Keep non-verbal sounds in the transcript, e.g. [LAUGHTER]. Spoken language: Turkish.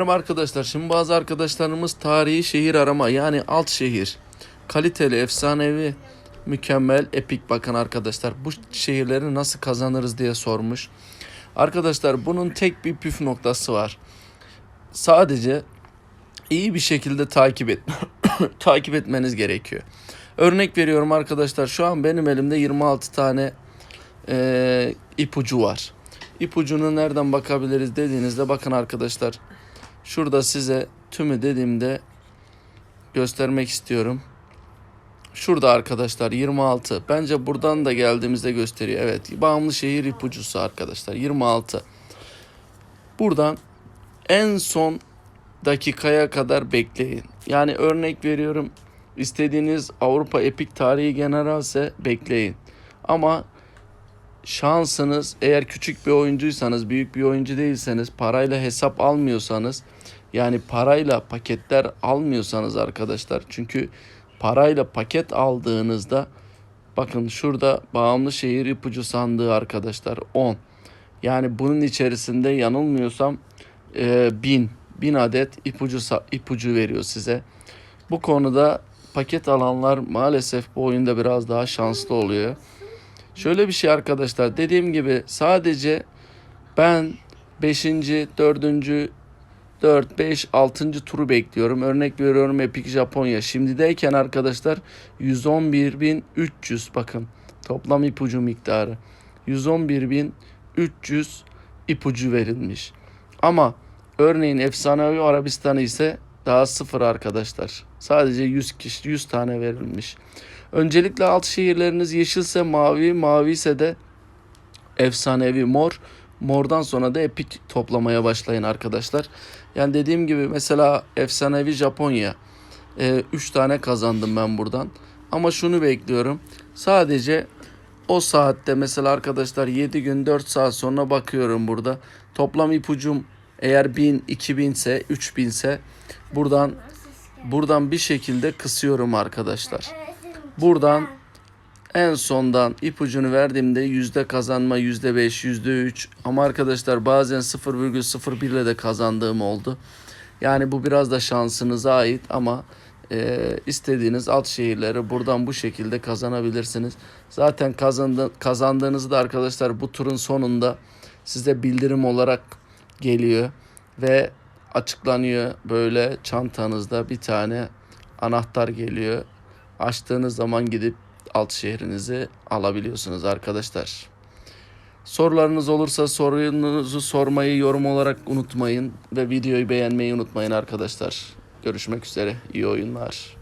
Merhaba arkadaşlar. Şimdi bazı arkadaşlarımız tarihi şehir arama yani alt şehir. Kaliteli, efsanevi, mükemmel, epik bakın arkadaşlar. Bu şehirleri nasıl kazanırız diye sormuş. Arkadaşlar bunun tek bir püf noktası var. Sadece iyi bir şekilde takip et [COUGHS] takip etmeniz gerekiyor. Örnek veriyorum arkadaşlar. Şu an benim elimde 26 tane eee ipucu var. İpucunu nereden bakabiliriz dediğinizde bakın arkadaşlar. Şurada size tümü dediğimde göstermek istiyorum. Şurada arkadaşlar 26. Bence buradan da geldiğimizde gösteriyor. Evet bağımlı şehir ipucusu arkadaşlar 26. Buradan en son dakikaya kadar bekleyin. Yani örnek veriyorum istediğiniz Avrupa Epik Tarihi Generalse bekleyin. Ama şansınız eğer küçük bir oyuncuysanız, büyük bir oyuncu değilseniz, parayla hesap almıyorsanız, yani parayla paketler almıyorsanız arkadaşlar. Çünkü parayla paket aldığınızda bakın şurada bağımlı şehir ipucu sandığı arkadaşlar 10. Yani bunun içerisinde yanılmıyorsam e, 1000 1000 adet ipucu ipucu veriyor size. Bu konuda paket alanlar maalesef bu oyunda biraz daha şanslı oluyor. Şöyle bir şey arkadaşlar dediğim gibi sadece ben 5. 4. 4, 5, 6. turu bekliyorum. Örnek veriyorum Epic Japonya. Şimdideyken arkadaşlar 111.300 bakın toplam ipucu miktarı. 111.300 ipucu verilmiş. Ama örneğin Efsanevi Arabistan'ı ise daha sıfır arkadaşlar. Sadece 100 kişi 100 tane verilmiş. Öncelikle alt şehirleriniz yeşilse mavi, mavi ise de efsanevi mor. Mordan sonra da epik toplamaya başlayın arkadaşlar. Yani dediğim gibi mesela efsanevi Japonya. 3 tane kazandım ben buradan. Ama şunu bekliyorum. Sadece o saatte mesela arkadaşlar 7 gün 4 saat sonra bakıyorum burada. Toplam ipucum eğer 1000, 2000 ise 3000 ise buradan buradan bir şekilde kısıyorum arkadaşlar. Buradan en sondan ipucunu verdiğimde yüzde kazanma yüzde beş, yüzde üç ama arkadaşlar bazen 0,01 ile de kazandığım oldu. Yani bu biraz da şansınıza ait ama e, istediğiniz alt şehirleri buradan bu şekilde kazanabilirsiniz. Zaten kazandı, kazandığınızda arkadaşlar bu turun sonunda size bildirim olarak geliyor ve açıklanıyor. Böyle çantanızda bir tane anahtar geliyor. Açtığınız zaman gidip alt şehrinizi alabiliyorsunuz arkadaşlar. Sorularınız olursa sorunuzu sormayı yorum olarak unutmayın ve videoyu beğenmeyi unutmayın arkadaşlar. Görüşmek üzere. İyi oyunlar.